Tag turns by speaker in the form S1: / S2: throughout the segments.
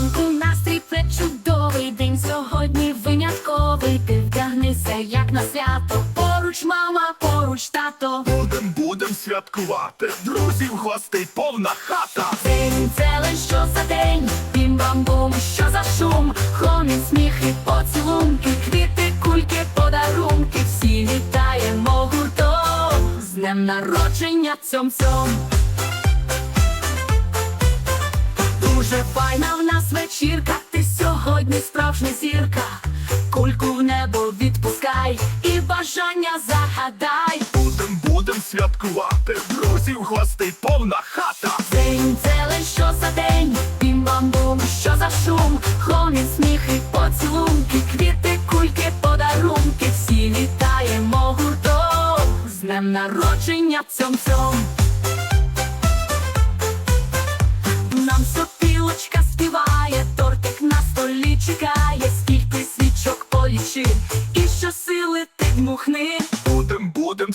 S1: ранку настрій пречудовий день сьогодні винятковий. Ти вдягнися, як на свято. Поруч, мама, поруч тато.
S2: Будем, будем святкувати. Друзів, гостей, повна хата.
S1: День целий, що за день, бім бамбум, що за шум, Хомін, сміх і поцілунки, квіти, кульки, подарунки. Всі вітаємо гуртом. З днем народження цьом цьом. Вечірка, ти сьогодні справжня зірка. Кульку в небо відпускай і бажання загадай.
S2: Будем, будем святкувати, друзів, гостей, повна хата.
S1: День зелень, що за день, бім-бам-бум, що за шум, хомін, сміхи, поцілунки, квіти, кульки, подарунки, всі вітаємо гуртом, з днем народження цьом-цьом. Нам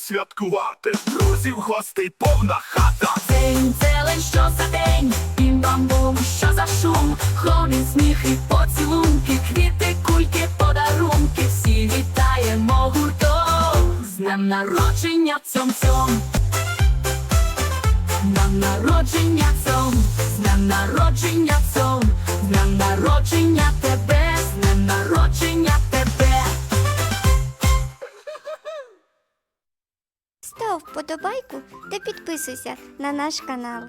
S2: святкувати, друзів, гостей, повна хата.
S1: День зелень, що за день, бім-бам-бум, що за шум, хомін, сміхи, поцілунки, квіти, кульки, подарунки, всі вітаємо гуртом, з днем народження цьом-цьом. З днем народження цьом, з днем народження
S3: вподобайку та підписуйся на наш канал.